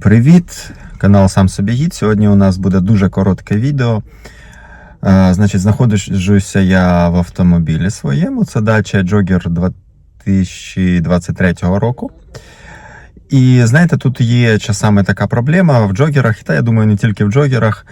Привіт! Канал Сам Собі Гід. Сьогодні у нас буде дуже коротке відео. Е, Значить, знаходжуся я в автомобілі своєму. Це дача Jogger 2023 року. І знаєте, тут є часами така проблема в джогерах, та я думаю, не тільки в джогерах.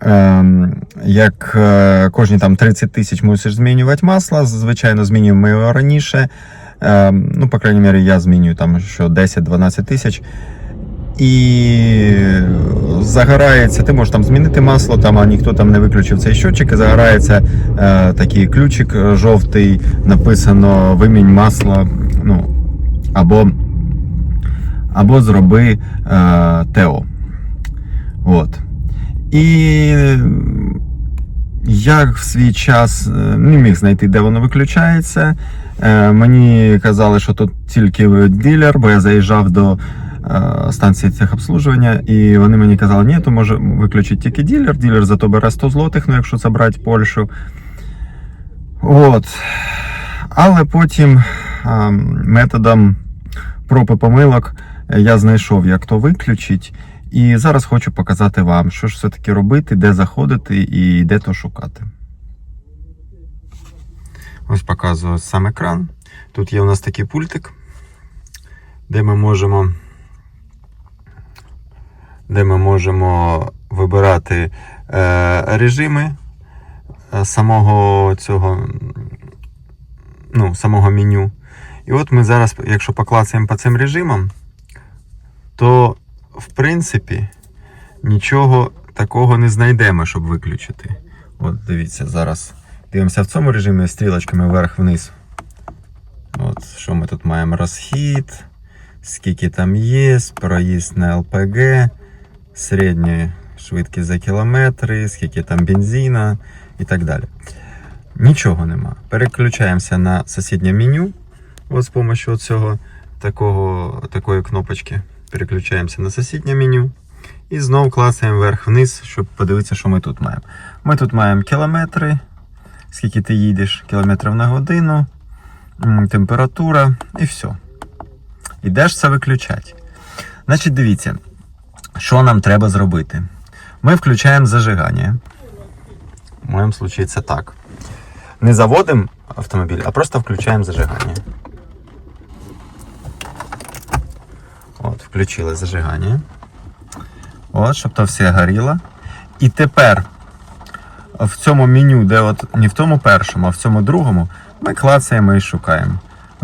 Ем, як е, кожні там 30 тисяч мусиш змінювати масло. Звичайно, змінюємо його раніше. Ем, ну, по крайній мірі, я змінюю там що 10-12 тисяч. І загорається, ти можеш там змінити масло, там, а ніхто там не виключив цей щотчик, і загорається е, такий ключик е, жовтий, написано вимінь масло. Ну, або, або зроби е, ТО. От. І я в свій час е, не міг знайти, де воно виключається. Е, Мені казали, що тут тільки дилер, бо я заїжджав до е, станції техобслужування, і вони мені казали, ні, то може виключити тільки дилер. Дилер зато бере 100 злотих, ну якщо це брати Польщу. От. Але потім е, методом проб і помилок е, я знайшов, як то виключить. І зараз хочу показати вам, що ж все-таки робити, де заходити і де то шукати. Ось показую сам екран. Тут є у нас такий пультик, де ми можемо, де ми можемо вибирати е, режими е, самого цього ну, самого меню. І от ми зараз, якщо поклацаємо по цим режимам, то в принципі нічого такого не знайдемо, щоб виключити. От дивіться, зараз дивимося в цьому режимі стрілочками вверх-вниз. От, Що ми тут маємо? Розхід, скільки там є, проїзд на ЛПГ, середня швидкість за кілометри, скільки там бензина і так далі. Нічого нема. Переключаємося на сусіднє меню. От з допомогою цього такого, такої кнопочки. Переключаємося на сусіднє меню. І знову клацаємо вверх-вниз, щоб подивитися, що ми тут маємо. Ми тут маємо кілометри, скільки ти їдеш, кілометрів на годину, температура і все. Ідеш це виключати. Значить, дивіться, що нам треба зробити. Ми включаємо зажигання. В моєму випадку це так. Не заводимо автомобіль, а просто включаємо зажигання. От, включили зажигання. От, щоб то все горіло. І тепер в цьому меню, де от не в тому першому, а в цьому другому, ми клацаємо і шукаємо.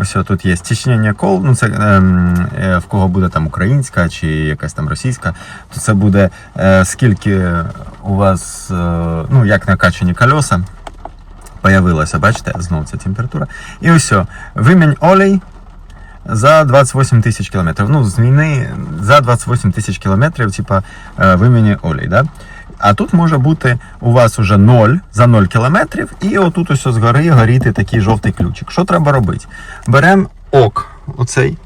Ось тут є стічнення кол, ну це ем, е, в кого буде там українська чи якась там російська, то це буде е, скільки у вас, е, ну як накачані кольоса. Появилася, бачите, знову ця температура. І ось, вимінь олій за 28 тисяч кілометрів. Ну, з війни за 28 тисяч кілометрів, типа виміні олій. Да? А тут може бути у вас уже 0 за 0 кілометрів, і отут ось згори горіти такий жовтий ключик. Що треба робити? Беремо ок, оцей,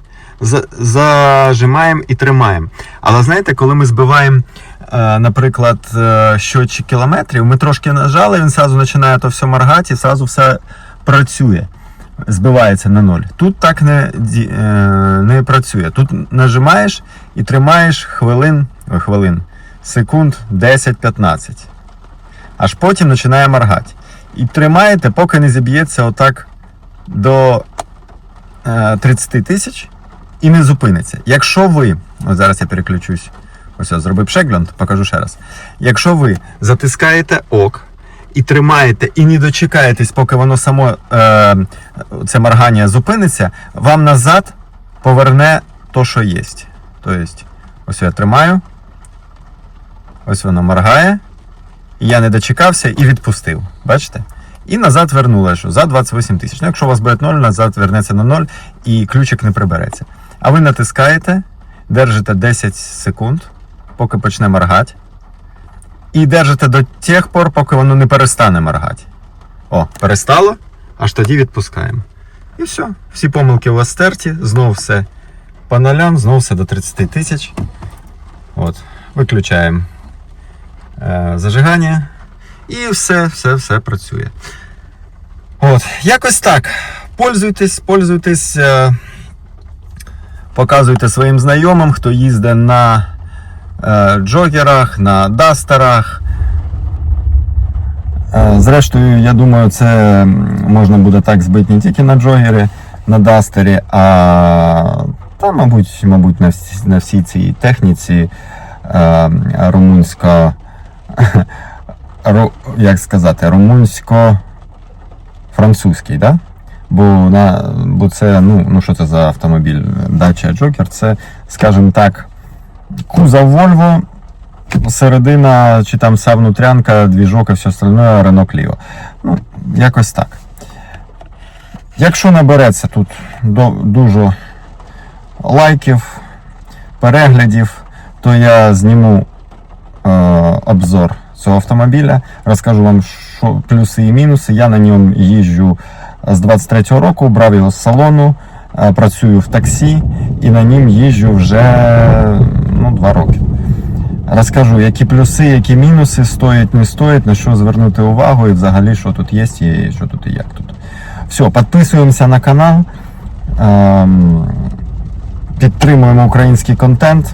зажимаємо і тримаємо. Але знаєте, коли ми збиваємо, е, наприклад, е, щотчик кілометрів, ми трошки нажали, він зразу починає то все моргати і зразу все працює. Збивається на ноль. Тут так не, е, не працює. Тут нажимаєш і тримаєш хвилин, хвилин, секунд 10-15. Аж потім починає моргати. І тримаєте, поки не зіб'ється отак до е, 30 тисяч і не зупиниться. Якщо ви, ось зараз я переключусь, ось я зробив шеглянд, покажу ще раз. Якщо ви затискаєте ок і тримаєте, і не дочекаєтесь, поки воно само е, це моргання зупиниться, вам назад поверне то, що є. Тобто, ось я тримаю, ось воно моргає, я не дочекався і відпустив. Бачите? І назад вернула, що за 28 тисяч. Ну, якщо у вас буде 0, назад вернеться на 0 і ключик не прибереться. А ви натискаєте, держите 10 секунд, поки почне моргати. І держите до тих пор, поки воно не перестане моргати. О, перестало, аж тоді відпускаємо. І все. Всі помилки у вас стерті, знову все по нолям, знову все до 30 тисяч. От, виключаємо зажигання. І все, все, все працює. От, якось так. Пользуйтесь, пользуйтесь. Е, показуйте своїм знайомим, хто їздить на е, джогерах, на дастерах. Е, Зрештою, я думаю, це можна буде так збити не тільки на джогері, на дастері, а та, мабуть, мабуть, на всі, на всій цій техніці е, румунсько, ру, як сказати, румунсько-французький, да? Бо, на, бо це, ну, ну що це за автомобіль? Dacia Joker, це, скажімо так, кузов Volvo, середина чи там вся внутрянка, двіжок і все остальне Renault Clio. Ну, якось так. Якщо набереться тут дуже лайків, переглядів, то я зніму обзор цього автомобіля, розкажу вам що, плюси і мінуси. Я на ньому їжджу з 23-го року, брав його з салону, е, працюю в таксі і на нім їжджу вже ну, 2 роки. Розкажу, які плюси, які мінуси, стоїть, не стоїть, на що звернути увагу і взагалі, що тут є і що тут і як тут. Все, підписуємося на канал, ем, підтримуємо український контент.